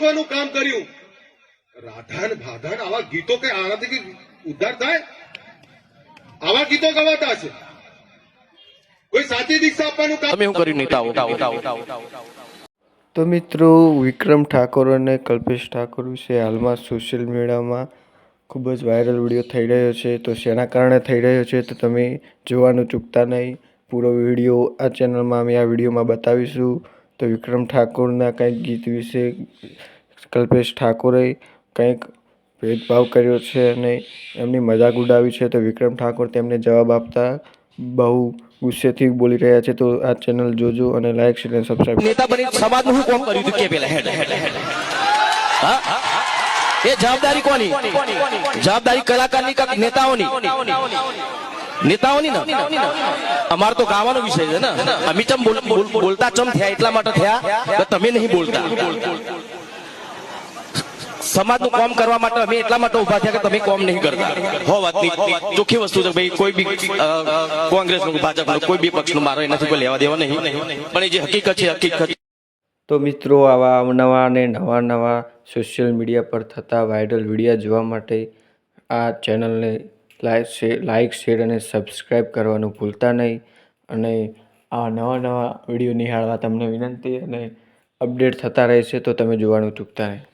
આપવાનું કામ કર્યું. રાધાન ભાધાન આવા ગીતો કે આનાથી ઉદ્ધાર થાય? આવા ગીતો ગવાતા છે કોઈ સાચી દીક્ષા આપવાનું કામ તમે કર્યું નેતાઓ તો મિત્રો વિક્રમ ઠાકોર અને કલ્પેશ ઠાકોર વિશે હાલમાં સોશિયલ મીડિયામાં ખૂબ જ વાયરલ વીડિયો થઈ રહ્યો છે. તો શેના કારણે થઈ રહ્યો છે તો તમે જોવાનું ચૂકતા નહીં. પૂરો વીડિયો આ ચેનલમાં અમે આ વિડીયોમાં બતાવીશું. તો વિક્રમ ઠાકોરના કંઈક ગીત વિશે કલ્પેશ ઠાકોરે કંઈક ભેદભાવ કર્યો છે અને એમની મજાક ઉડાવી છે, તો વિક્રમ ઠાકોર તેમને જવાબ આપતા બહુ ગુસ્સેથી બોલી રહ્યા છે. તો આ ચેનલ જોજો અને લાઈક, શેર અને સબસ્ક્રાઇબ નેતા બની સમાજનું શું કામ કર્યું કે પેલા હેડ હેડ હેડ. એ જવાબદારી કોની? જવાબદારી કલાકારની કે નેતાઓની? નેતાઓની ને? અમાર તો ગાવાનો વિષય છે ને. અમે ચમ બોલ- બોલ- બોલતા ચમ થયા? એટલા માટે થયા? તમે નહીં બોલતા. સમાજનું કામ કરવા માટે અમે એટલા માટે ઊભા થયા કે તમે કામ નહીં કરતા. હો વાતની ચોખ્ખી વસ્તુ છે ભાઈ કોઈ બી કોંગ્રેસનું ભાજપનું કોઈ બી પક્ષનું મારો એનાથી કોઈ લેવા દેવા નહીં. પણ એ જે હકીકત છે હકીકત તો મિત્રો આવા અવનવા અને નવા નવા સોશિયલ મીડિયા પર થતા વાયરલ વિડીયા જોવા માટે આ ચેનલને લાઈક શેર લાઈક શેર અને સબસ્ક્રાઈબ કરવાનું ભૂલતા નહીં. અને આ નવા નવા વીડિયો નિહાળવા તમને વિનંતી અને અપડેટ થતા રહેશે તો તમે જોવાનું ચૂકતા નહીં.